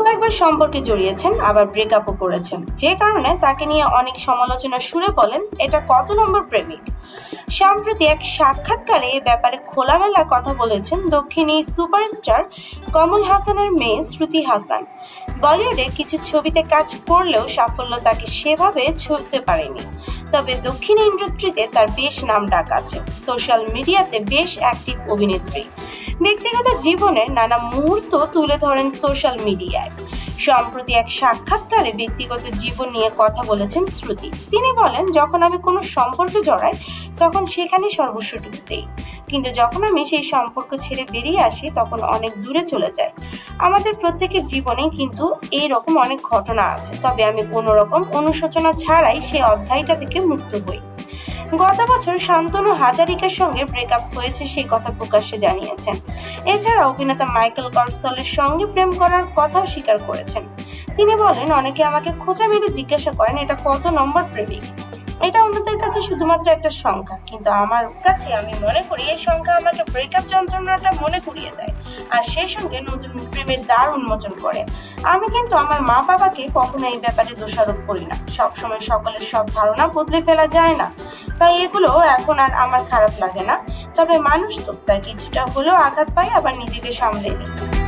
কয়েকবার সম্পর্কে জড়িয়েছেন, আবার ব্রেকআপও করেছেন। যে কারণে তাকে নিয়ে অনেক সমালোচনা শুনে বলেন, এটা কত নম্বর প্রেমিক? সম্প্রতি এক সাক্ষাৎকারে এ ব্যাপারে খোলামেলা কথা বলেছেন দক্ষিণী সুপারস্টার কমল হাসানের মেয়ে শ্রুতি হাসান। বলিউডে কিছু ছবিতে কাজ করলেও সাফল্য তাকে সেভাবে ছুঁতে পারেনি। তবে দক্ষিণ ইন্ডাস্ট্রিতে তার বেশ নাম ডাক আছে। সোশ্যাল মিডিয়াতে বেশ অ্যাক্টিভ অভিনেত্রী। ব্যক্তিগত জীবনের নানা মুহূর্ত তুলে ধরেন সোশ্যাল মিডিয়ায়। সম্প্রতি এক সাক্ষাৎকারে ব্যক্তিগত জীবন নিয়ে কথা বলেছেন শ্রুতি। তিনি বলেন, যখন আমি কোনো সম্পর্কে জড়াই, তখন সেখানে সর্বস্বটুকু দেই কিন্তু যখন আমি সেই সম্পর্ক ছেড়ে বেরিয়ে আসি, তখন অনেক দূরে চলে যায় আমাদের প্রত্যেকের জীবনে কিন্তু এই রকম অনেক ঘটনা আছে। তবে আমি কোনো রকম অনুশোচনা ছাড়াই সেই অধ্যায়টা থেকে মুক্ত হই। গত বছর শান্তনু হাজারিকার সঙ্গে ব্রেকআপ হয়েছে সেই কথা প্রকাশ্যে জানিয়েছেন। এছাড়া অভিনেতা মাইকেল কর্সলের সঙ্গে প্রেম করার কথাও স্বীকার করেছেন। তিনি বলেন, অনেকে আমাকে খোঁজা মেরে জিজ্ঞাসা করেন, এটা কত নম্বর প্রেমিক? এটা অন্যদের কাছে শুধুমাত্র একটা সংখ্যা কিন্তু আমার কাছে আমি মনে করি এই সংখ্যা আমাকে ব্রেকআপ যন্ত্রণাটা মনে করিয়ে দেয় আর সেই সঙ্গে নতুন প্রেমের দ্বার উন্মোচন করে। আমি কিন্তু আমার মা বাবাকে কখনো এই ব্যাপারে দোষারোপ করি না। সবসময় সকলের সব ধারণা বদলে ফেলা যায় না। তাই এগুলো এখন আর আমার খারাপ লাগে না। তবে মানুষ তো তাই কিছুটা হলেও আঘাত পাই আবার নিজেকে সামলে নিই